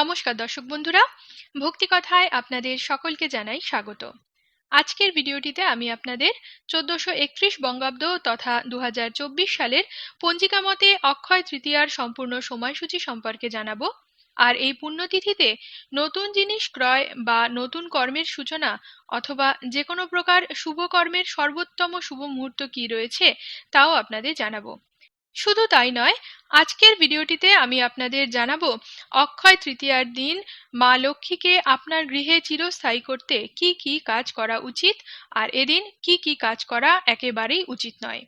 নমস্কার দর্শক বন্ধুরা, ভক্তি কথায় আপনাদের সকলকে জানাই স্বাগত। আজকের ভিডিওটিতে আমি আপনাদের চোদ্দশো একত্রিশ বঙ্গাব্দ তথা দু হাজার চব্বিশ সালের পঞ্জিকা মতে অক্ষয় তৃতীয়ার সম্পূর্ণ সময়সূচি সম্পর্কে জানাব। আর এই পুণ্যতিথিতে নতুন জিনিস ক্রয় বা নতুন কর্মের সূচনা অথবা যে কোনো প্রকার শুভ কর্মের সর্বোত্তম শুভ মুহূর্ত কি রয়েছে, তাও আপনাদের জানাব। শুধু তাই নয়, আজকের ভিডিওটিতে আমি আপনাদের জানাব, অক্ষয় তৃতীয়ার দিন মা লক্ষ্মীকে আপনার গৃহে চিরস্থায়ী করতে কি কি কাজ করা উচিত, আর এদিন কি কি কাজ করা একেবারেই উচিত নয়।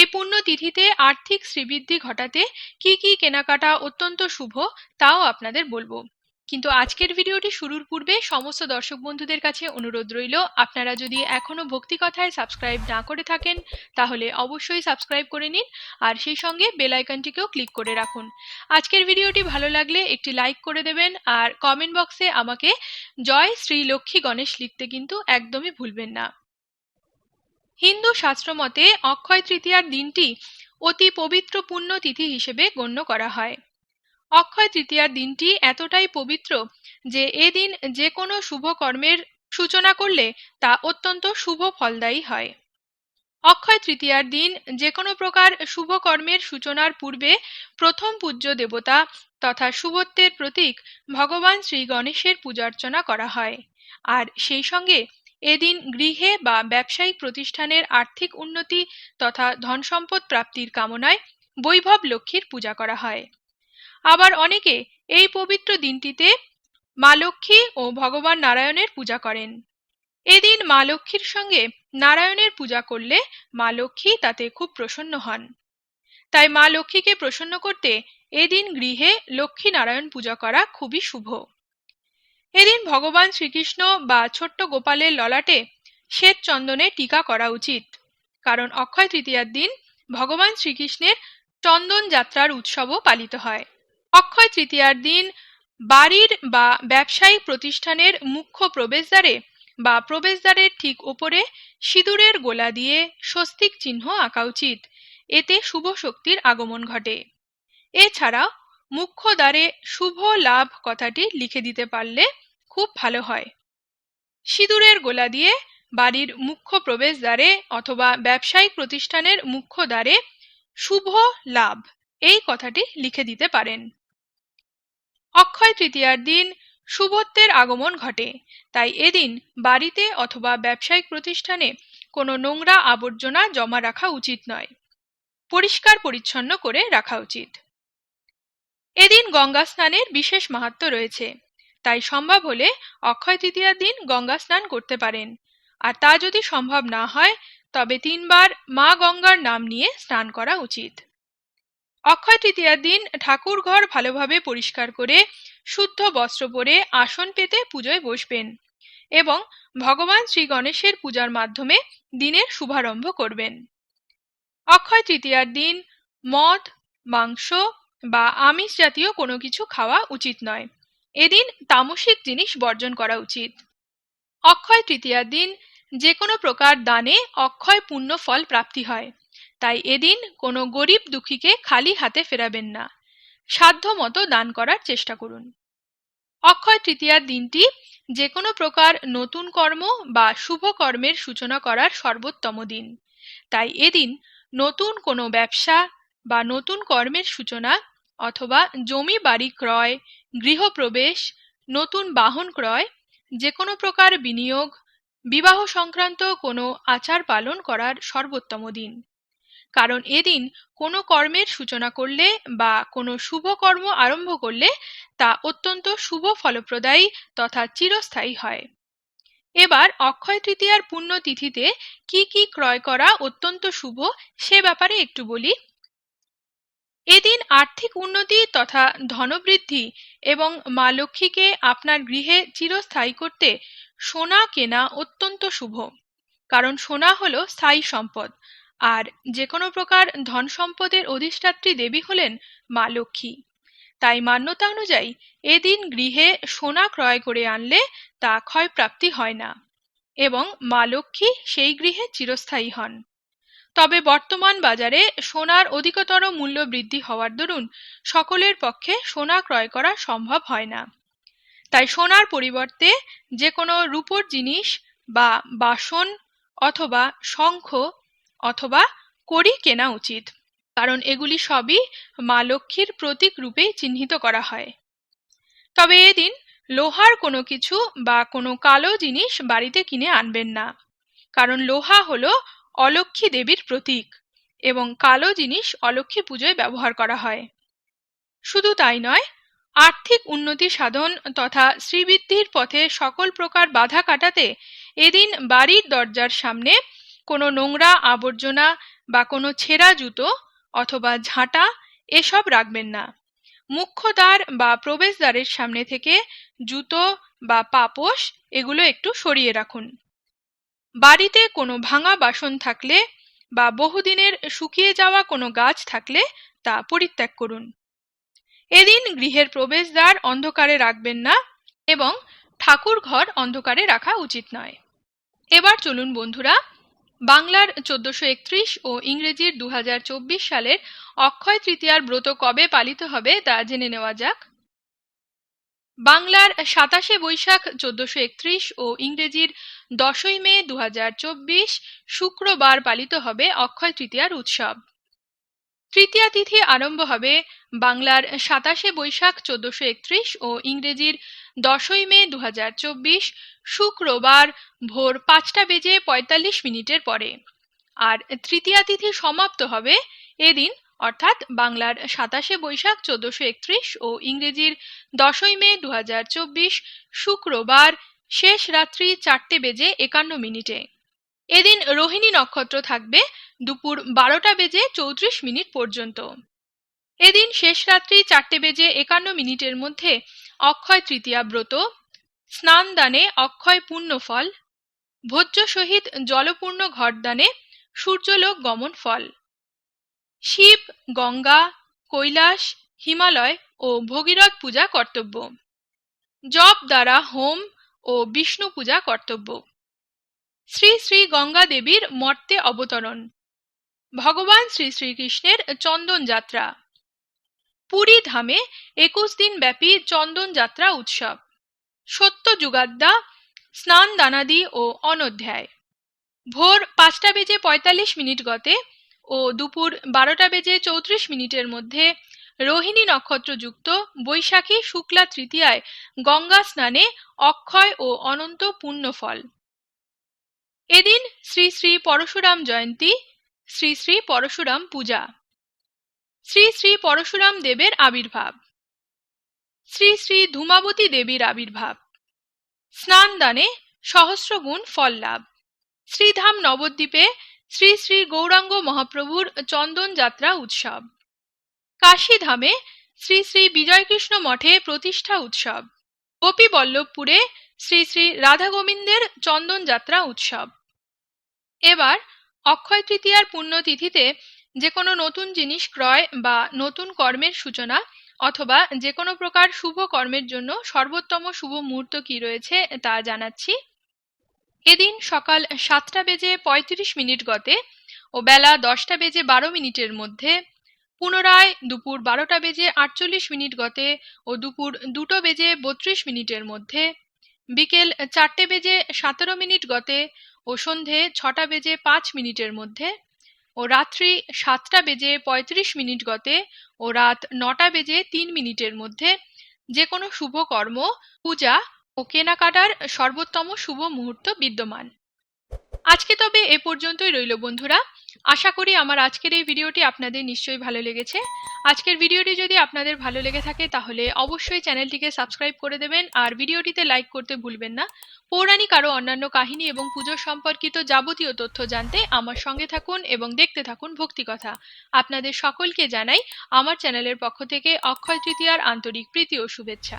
এই তিথিতে আর্থিক শ্রীবৃদ্ধি ঘটাতে কি কি কেনাকাটা অত্যন্ত শুভ, তাও আপনাদের বলব। কিন্তু আজকের ভিডিওটি শুরুর পূর্বে সমস্ত দর্শক বন্ধুদের কাছে অনুরোধ রইল, আপনারা যদি এখনও ভক্তি কথায় সাবস্ক্রাইব না করে থাকেন, তাহলে অবশ্যই সাবস্ক্রাইব করে নিন আর সেই সঙ্গে বেল আইকনটিকেও ক্লিক করে রাখুন। আজকের ভিডিওটি ভালো লাগলে একটি লাইক করে দেবেন আর কমেন্ট বক্সে আমাকে জয় শ্রী লক্ষ্মী গণেশ লিখতে কিন্তু একদমই ভুলবেন না। হিন্দু শাস্ত্রমতে অক্ষয় তৃতীয়ার দিনটি অতি পবিত্র পুণ্য তিথি হিসেবে গণ্য করা হয়। অক্ষয় তৃতীয়ার দিনটি এতটাই পবিত্র যে এদিন যে কোনো শুভ কর্মের সূচনা করলে তা অত্যন্ত শুভ ফলদায়ী হয়। অক্ষয় তৃতীয়ার দিন যে কোনো প্রকার শুভ কর্মের সূচনার পূর্বে প্রথম পূজ্য দেবতা তথা শুভত্বের প্রতীক ভগবান শ্রী গণেশের পূজার্চনা করা হয়। আর সেই সঙ্গে এদিন গৃহে বা ব্যবসায়িক প্রতিষ্ঠানের আর্থিক উন্নতি তথা ধন সম্পদ প্রাপ্তির কামনায় বৈভব লক্ষ্মীর পূজা করা হয়। আবার অনেকে এই পবিত্র দিনটিতে মা লক্ষ্মী ও ভগবান নারায়ণের পূজা করেন। এদিন মা লক্ষ্মীর সঙ্গে নারায়ণের পূজা করলে মা লক্ষ্মী তাতে খুব প্রসন্ন হন। তাই মা লক্ষ্মীকে প্রসন্ন করতে এদিন গৃহে লক্ষ্মী নারায়ণ পূজা করা খুবই শুভ। এদিন ভগবান শ্রীকৃষ্ণ বা ছোট্ট গোপালের ললাটে শ্বেত চন্দনে টিকা করা উচিত, কারণ অক্ষয় তৃতীয়ার দিন ভগবান শ্রীকৃষ্ণের চন্দন যাত্রার উৎসবও পালিত হয়। অক্ষয় তৃতীয়ার দিন বাড়ির বা ব্যবসায়িক প্রতিষ্ঠানের মুখ্য প্রবেশদ্বারে বা প্রবেশদ্বারের ঠিক ওপরে সিঁদুরের গোলা দিয়ে স্বস্তিক চিহ্ন আঁকা উচিত। এতে শুভ শক্তির আগমন ঘটে। এছাড়া মুখ্য দ্বারে শুভ লাভ কথাটি লিখে দিতে পারলে খুব ভালো হয়। সিঁদুরের গোলা দিয়ে বাড়ির মুখ্য প্রবেশদ্বারে অথবা ব্যবসায়িক প্রতিষ্ঠানের মুখ্য দ্বারে শুভ লাভ এই কথাটি লিখে দিতে পারেন। অক্ষয় তৃতীয়ার দিন শুভত্বের আগমন ঘটে। তাই এদিন বাড়িতে অথবা ব্যবসায়িক প্রতিষ্ঠানে কোনো নোংরা আবর্জনা জমা রাখা উচিত নয়। পরিষ্কার পরিচ্ছন্ন করে রাখা উচিত। এদিন গঙ্গা স্নানের বিশেষ মাহাত্ম রয়েছে। তাই সম্ভব হলে অক্ষয় তৃতীয়ার দিন গঙ্গা স্নান করতে পারেন। আর তা যদি সম্ভব না হয়, তবে তিনবার মা গঙ্গার নাম নিয়ে স্নান করা উচিত। অক্ষয় তৃতীয়ার দিন ঠাকুর ঘর ভালোভাবে পরিষ্কার করে, শুদ্ধ বস্ত্র পরে আসন পেতে পুজোয় বসবেন এবং ভগবান শ্রী গণেশের পূজার মাধ্যমে দিনের শুভারম্ভ করবেন। অক্ষয় তৃতীয়ার দিন মদ, মাংস বা আমিষ জাতীয় কোনো কিছু খাওয়া উচিত নয়। এদিন তামসিক জিনিস বর্জন করা উচিত। অক্ষয় তৃতীয়ার দিন যে কোনো প্রকার দানে অক্ষয় পুণ্য ফল প্রাপ্তি হয়। তাই এদিন কোনো গরিব দুঃখীকে খালি হাতে ফেরাবেন না। সাধ্য মতো দান করার চেষ্টা করুন। অক্ষয় তৃতীয়ার দিনটি যে কোনো প্রকার নতুন কর্ম বা শুভ কর্মের সূচনা করার সর্বোত্তম দিন। তাই এদিন নতুন কোনো ব্যবসা বা নতুন কর্মের সূচনা অথবা জমি বাড়ি ক্রয়, গৃহপ্রবেশ, নতুন বাহন ক্রয় যে কোনো প্রকার বিনিয়োগ, বিবাহ সংক্রান্ত কোনো আচার পালন করার সর্বোত্তম দিন। কারণ এদিন কোনো কর্মের সূচনা করলে বা কোনো শুভ কর্ম আরম্ভ করলে তা অত্যন্ত শুভ ফলপ্রদায়ী তথা চিরস্থায়ী হয়। এবার অক্ষয় তৃতীয়ার পুণ্য তিথিতে কি কি ক্রয় করা অত্যন্ত শুভ সে ব্যাপারে একটু বলি। এদিন আর্থিক উন্নতি তথা ধনবৃদ্ধি এবং মা লক্ষ্মীকে আপনার গৃহে চিরস্থায়ী করতে সোনা কেনা অত্যন্ত শুভ। কারণ সোনা হলো স্থায়ী সম্পদ। আর যে কোনো প্রকার ধন সম্পদের অধিষ্ঠাত্রী দেবী হলেন মা লক্ষ্মী। তাই মান্যতা অনুযায়ী এদিন গৃহে সোনা ক্রয় করে আনলে তা ক্ষয়প্রাপ্তি হয় না এবং মা লক্ষ্মী সেই গৃহে চিরস্থায়ী হন। তবে বর্তমান বাজারে সোনার অধিকতর মূল্য বৃদ্ধি হওয়ার দরুন সকলের পক্ষে সোনা ক্রয় করা সম্ভব হয় না। তাই সোনার পরিবর্তে যে কোনো রূপোর জিনিস বা বাসন অথবা শঙ্খ অথবা কড়ি কেনা উচিত, কারণ এগুলি সবই মা লক্ষ্মীর প্রতীক রূপেই চিহ্নিত করা হয়। তবে এদিন লোহার কোনো কিছু বা কোনো কালো জিনিস বাড়িতে কিনে আনবেন না, কারণ লোহা হলো অলক্ষ্মী দেবীর প্রতীক এবং কালো জিনিস অলক্ষ্মী পুজোয় ব্যবহার করা হয়। শুধু তাই নয়, আর্থিক উন্নতি সাধন তথা শ্রীবৃদ্ধির পথে সকল প্রকার বাধা কাটাতে এদিন বাড়ির দরজার সামনে কোনো নোংরা আবর্জনা বা কোনো ছেঁড়া জুতো অথবা ঝাঁটা এসব রাখবেন না। মুখ্য দ্বার বা প্রবেশদ্বারের সামনে থেকে জুতো বা পাপোশ এগুলো একটু সরিয়ে রাখুন। বাড়িতে কোনো ভাঙা বাসন থাকলে বা বহুদিনের শুকিয়ে যাওয়া কোনো গাছ থাকলে তা পরিত্যাগ করুন। এদিন গৃহের প্রবেশদ্বার অন্ধকারে রাখবেন না এবং ঠাকুর ঘর অন্ধকারে রাখা উচিত নয়। এবার চলুন বন্ধুরা বাংলার চোদ্দশো ও ইংরেজির দু হাজার চব্বিশ সালের অক্ষয় তৃতীয়ার ব্রত কবে পালিত হবে তা জেনে নেওয়া যাক। বাংলার সাতাশে বৈশাখ চোদ্দশো ও ইংরেজির দশই মে দু হাজার চব্বিশ শুক্রবার পালিত হবে অক্ষয় তৃতীয়ার উৎসব। তৃতীয়া তিথি আরম্ভ হবে বাংলার সাতাশে বৈশাখ চোদ্দশো ও ইংরেজির দশই মে দু হাজার চব্বিশ, শুক্রবার ভোর পাঁচটা বেজে পঁয়তাল্লিশ মিনিটের পরে। আর তৃতীয়া তিথি সমাপ্ত হবে এদিন, অর্থাৎ বাংলার সাতাশে বৈশাখ চোদ্দশো একত্রিশ ও ইংরেজির দশই মে দু হাজার চব্বিশ, শুক্রবার শেষ রাত্রি চারটে বেজে একান্ন মিনিটে। এদিন রোহিণী নক্ষত্র থাকবে দুপুর বারোটা বেজে চৌত্রিশ মিনিট পর্যন্ত। এদিন শেষ রাত্রি চারটে বেজে একান্ন মিনিটের মধ্যে অক্ষয় তৃতীয়া ব্রত স্নান দানে অক্ষয় পূর্ণ ফল ভোজ্য সহিত জলপূর্ণ ঘটদানে সূর্যলোক গমন ফল। শিব, গঙ্গা, কৈলাস, হিমালয় ও ভগীরথ পূজা কর্তব্য। জপ দ্বারা হোম ও বিষ্ণু পূজা কর্তব্য। শ্রী শ্রী গঙ্গা দেবীর মর্তে অবতরণ। ভগবান শ্রী শ্রীকৃষ্ণের চন্দন যাত্রা। পুরী ধামে একুশ দিন ব্যাপী চন্দন যাত্রা উৎসব। সত্য যুগাদ্দা, স্নান দানাদি ও অনধ্যায়। ভোর পাঁচটা বেজে পঁয়তাল্লিশ মিনিট গতে ও দুপুর বারোটা বেজে চৌত্রিশ মিনিটের মধ্যে রোহিণী নক্ষত্রযুক্ত বৈশাখী শুক্লা তৃতীয়ায় গঙ্গা স্নানে অক্ষয় ও অনন্ত পুণ্যফল। এদিন শ্রী শ্রী পরশুরাম জয়ন্তী, শ্রী শ্রী পরশুরাম পূজা। শ্রী শ্রী পরশুরাম দেবের আবির্ভাব। শ্রী শ্রী ধূমাবতী দেবীর আবির্ভাব। স্নান দানে সহস্রগুণ ফল লাভ। শ্রীধাম নবদ্বীপে শ্রী শ্রী গৌরাঙ্গ মহাপ্রভুর চন্দন যাত্রা উৎসব। কাশীধামে শ্রী শ্রী বিজয়কৃষ্ণ মঠে প্রতিষ্ঠা উৎসব। গোপী বল্লভপুরে শ্রী শ্রী রাধা গোবিন্দের চন্দন যাত্রা উৎসব। এবার অক্ষয় তৃতীয়ার পুণ্যতিথিতে যে কোনো নতুন জিনিস ক্রয় বা নতুন কর্মের সূচনা অথবা যে কোনো প্রকার শুভ কর্মের জন্য সর্বোত্তম শুভ মুহূর্ত কি রয়েছে তা জানাচ্ছি। এদিন সকাল সাতটা বেজে পঁয়ত্রিশ মিনিট গতে ও বেলা দশটা বেজে বারো মিনিটের মধ্যে পুনরায় দুপুর বারোটা বেজে আটচল্লিশ মিনিট গতে ও দুপুর দুটো বেজে বত্রিশ মিনিটের মধ্যে বিকেল চারটে বেজে সতেরো মিনিট গতে ও সন্ধে ছটা বেজে পাঁচ মিনিটের মধ্যে ও রাত্রি সাতটা বেজে পঁয়ত্রিশ মিনিট গতে ও রাত নটা বেজে তিন মিনিটের মধ্যে যে কোনো শুভ কর্ম, পূজা ও কেনাকাটার সর্বোত্তম শুভ মুহূর্ত বিদ্যমান। আজকে তবে এ পর্যন্তই রইল বন্ধুরা। আশা করি আমার আজকের এই ভিডিওটি আপনাদের নিশ্চয়ই ভালো লেগেছে। আজকের ভিডিওটি যদি আপনাদের ভালো লেগে থাকে তাহলে অবশ্যই চ্যানেলটিকে সাবস্ক্রাইব করে দেবেন আর ভিডিওটিতে লাইক করতে ভুলবেন না। পৌরাণিক আরও অন্যান্য কাহিনী এবং পুজো সম্পর্কিত যাবতীয় তথ্য জানতে আমার সঙ্গে থাকুন এবং দেখতে থাকুন ভক্তিকথা আপনাদের সকলকে জানাই আমার চ্যানেলের পক্ষ থেকে অক্ষয় তৃতীয়ার আন্তরিক প্রীতি ও শুভেচ্ছা।